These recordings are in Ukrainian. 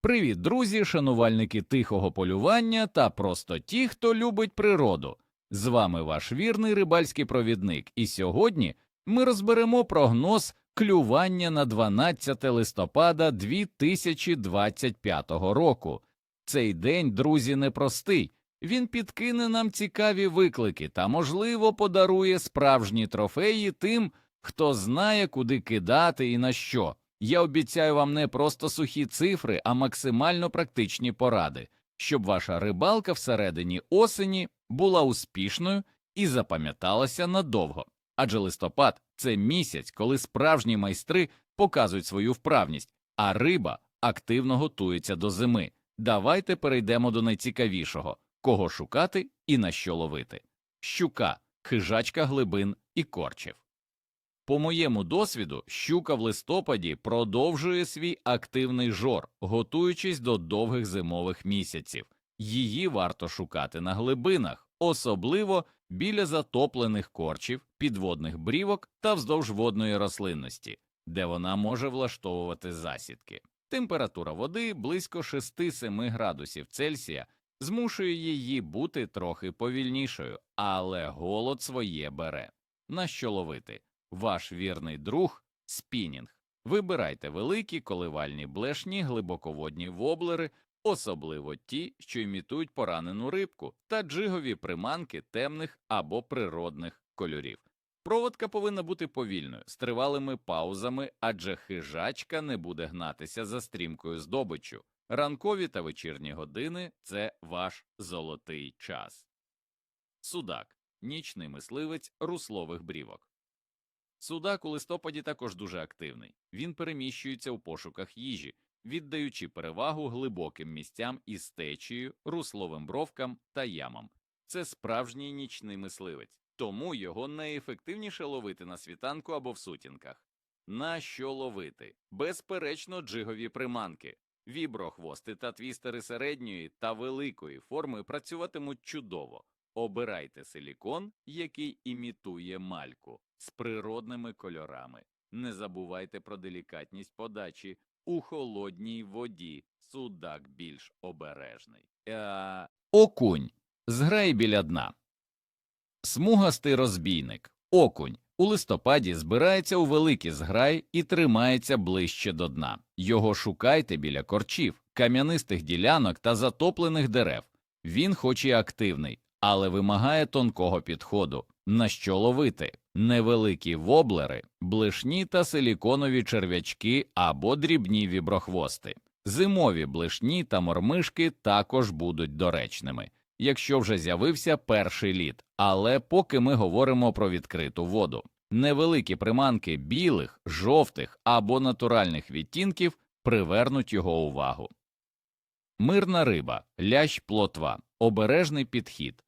Привіт, друзі, шанувальники тихого полювання та просто ті, хто любить природу. З вами ваш вірний рибальський провідник, і сьогодні ми розберемо прогноз клювання на 12 листопада 2025 року. Цей день, друзі, непростий. Він підкине нам цікаві виклики та, можливо, подарує справжні трофеї тим, хто знає, куди кидати і на що. Я обіцяю вам не просто сухі цифри, а максимально практичні поради, щоб ваша рибалка всередині осені була успішною і запам'яталася надовго. Адже листопад це місяць, коли справжні майстри показують свою вправність, а риба активно готується до зими. Давайте перейдемо до найцікавішого кого шукати і на що ловити. Щука, хижачка глибин і корчів. По моєму досвіду, щука в листопаді продовжує свій активний жор, готуючись до довгих зимових місяців. Її варто шукати на глибинах, особливо біля затоплених корчів, підводних брівок та вздовж водної рослинності, де вона може влаштовувати засідки. Температура води близько 6-7 градусів Цельсія змушує її бути трохи повільнішою, але голод своє бере. На що ловити? Ваш вірний друг спінінг. Вибирайте великі коливальні блешні, глибоководні воблери, особливо ті, що імітують поранену рибку, та джигові приманки темних або природних кольорів. Проводка повинна бути повільною, з тривалими паузами, адже хижачка не буде гнатися за стрімкою здобиччю. Ранкові та вечірні години це ваш золотий час. Судак нічний мисливець руслових брівок. Судак у листопаді також дуже активний. Він переміщується у пошуках їжі, віддаючи перевагу глибоким місцям із течією, русловим бровкам та ямам. Це справжній нічний мисливець, тому його найефективніше ловити на світанку або в сутінках. На що ловити? Безперечно, джигові приманки. Віброхвости та твістери середньої та великої форми працюватимуть чудово. Обирайте силікон, який імітує мальку з природними кольорами. Не забувайте про делікатність подачі у холодній воді. Судак більш обережний. Е... Окунь. Зграй біля дна. Смугастий розбійник. Окунь. У листопаді збирається у великі зграй і тримається ближче до дна. Його шукайте біля корчів, кам'янистих ділянок та затоплених дерев. Він хоч і активний, але вимагає тонкого підходу. На що ловити? Невеликі воблери, блишні та силіконові черв'ячки або дрібні віброхвости. Зимові блишні та мормишки також будуть доречними, якщо вже з'явився перший лід, але поки ми говоримо про відкриту воду. Невеликі приманки білих, жовтих або натуральних відтінків привернуть його увагу. Мирна риба, лящ плотва, обережний підхід.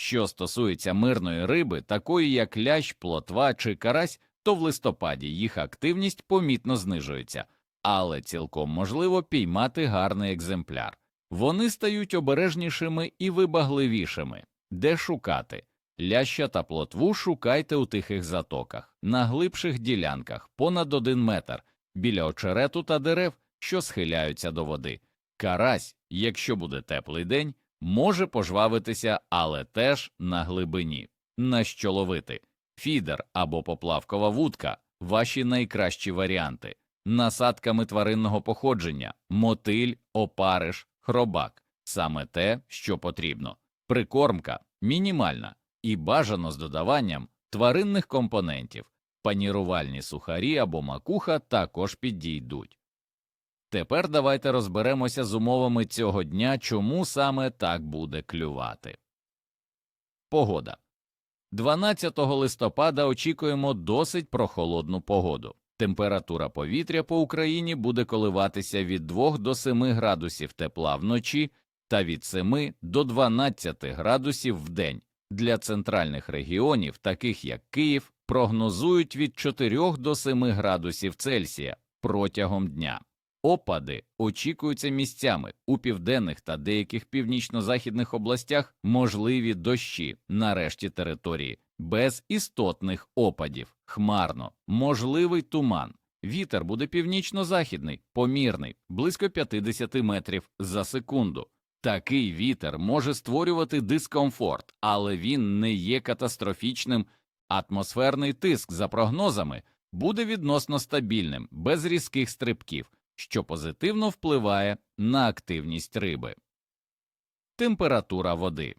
Що стосується мирної риби, такої як лящ, плотва чи карась, то в листопаді їх активність помітно знижується, але цілком можливо піймати гарний екземпляр. Вони стають обережнішими і вибагливішими. Де шукати? Ляща та плотву шукайте у тихих затоках, на глибших ділянках, понад один метр, біля очерету та дерев, що схиляються до води. Карась, якщо буде теплий день, може пожвавитися, але теж на глибині. На що ловити? Фідер або поплавкова вудка ваші найкращі варіанти, насадками тваринного походження, мотиль, опариш, хробак саме те, що потрібно. Прикормка мінімальна і бажано з додаванням тваринних компонентів, панірувальні сухарі або макуха також підійдуть. Тепер давайте розберемося з умовами цього дня, чому саме так буде клювати. Погода 12 листопада очікуємо досить прохолодну погоду. Температура повітря по Україні буде коливатися від 2 до 7 градусів тепла вночі та від 7 до 12 градусів в день. Для центральних регіонів, таких як Київ, прогнозують від 4 до 7 градусів Цельсія протягом дня. Опади очікуються місцями у південних та деяких північно-західних областях можливі дощі на решті території, без істотних опадів, хмарно, можливий туман. Вітер буде північно-західний, помірний, близько 50 метрів за секунду. Такий вітер може створювати дискомфорт, але він не є катастрофічним. Атмосферний тиск, за прогнозами, буде відносно стабільним, без різких стрибків, що позитивно впливає на активність риби. Температура води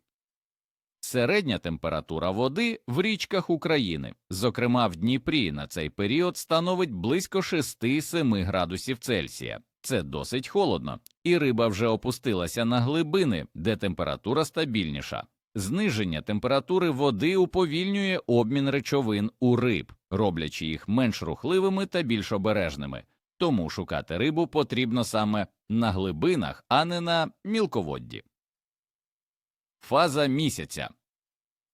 Середня температура води в річках України, зокрема в Дніпрі, на цей період становить близько 6-7 градусів Цельсія. Це досить холодно, і риба вже опустилася на глибини, де температура стабільніша. Зниження температури води уповільнює обмін речовин у риб, роблячи їх менш рухливими та більш обережними. Тому шукати рибу потрібно саме на глибинах, а не на мілководді. Фаза місяця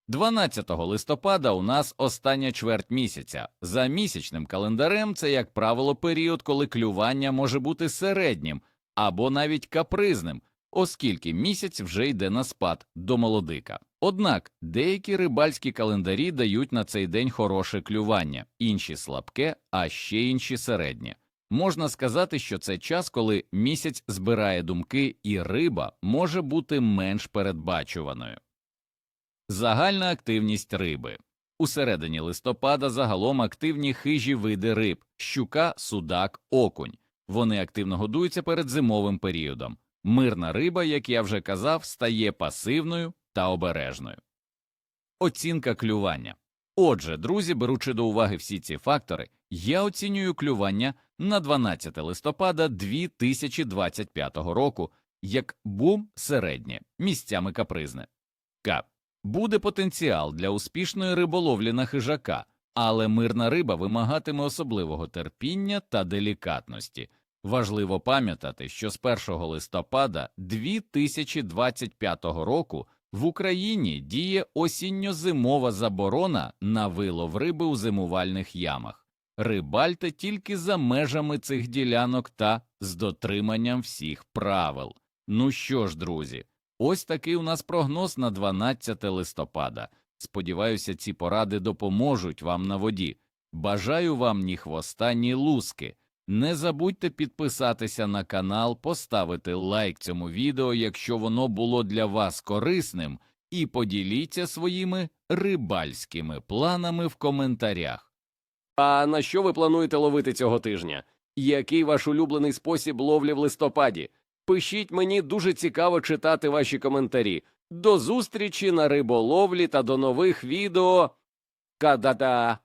12 листопада у нас остання чверть місяця. За місячним календарем це, як правило, період, коли клювання може бути середнім або навіть капризним, оскільки місяць вже йде на спад до молодика. Однак деякі рибальські календарі дають на цей день хороше клювання, інші слабке, а ще інші середнє. Можна сказати, що це час, коли місяць збирає думки, і риба може бути менш передбачуваною. Загальна активність риби. У середині листопада загалом активні хижі види риб щука, судак, окунь. Вони активно годуються перед зимовим періодом. Мирна риба, як я вже казав, стає пасивною та обережною. Оцінка клювання. Отже, друзі, беручи до уваги всі ці фактори, я оцінюю клювання на 12 листопада 2025 року як бум середнє, місцями капризне. К. Буде потенціал для успішної риболовлі на хижака, але мирна риба вимагатиме особливого терпіння та делікатності. Важливо пам'ятати, що з 1 листопада 2025 року в Україні діє осінньо-зимова заборона на вилов риби у зимувальних ямах. Рибальте тільки за межами цих ділянок та з дотриманням всіх правил. Ну що ж, друзі, ось такий у нас прогноз на 12 листопада. Сподіваюся, ці поради допоможуть вам на воді. Бажаю вам ні хвоста, ні луски. Не забудьте підписатися на канал, поставити лайк цьому відео, якщо воно було для вас корисним, і поділіться своїми рибальськими планами в коментарях. А на що ви плануєте ловити цього тижня? Який ваш улюблений спосіб ловлі в листопаді? Пишіть мені дуже цікаво читати ваші коментарі. До зустрічі на риболовлі та до нових відео. Кадада!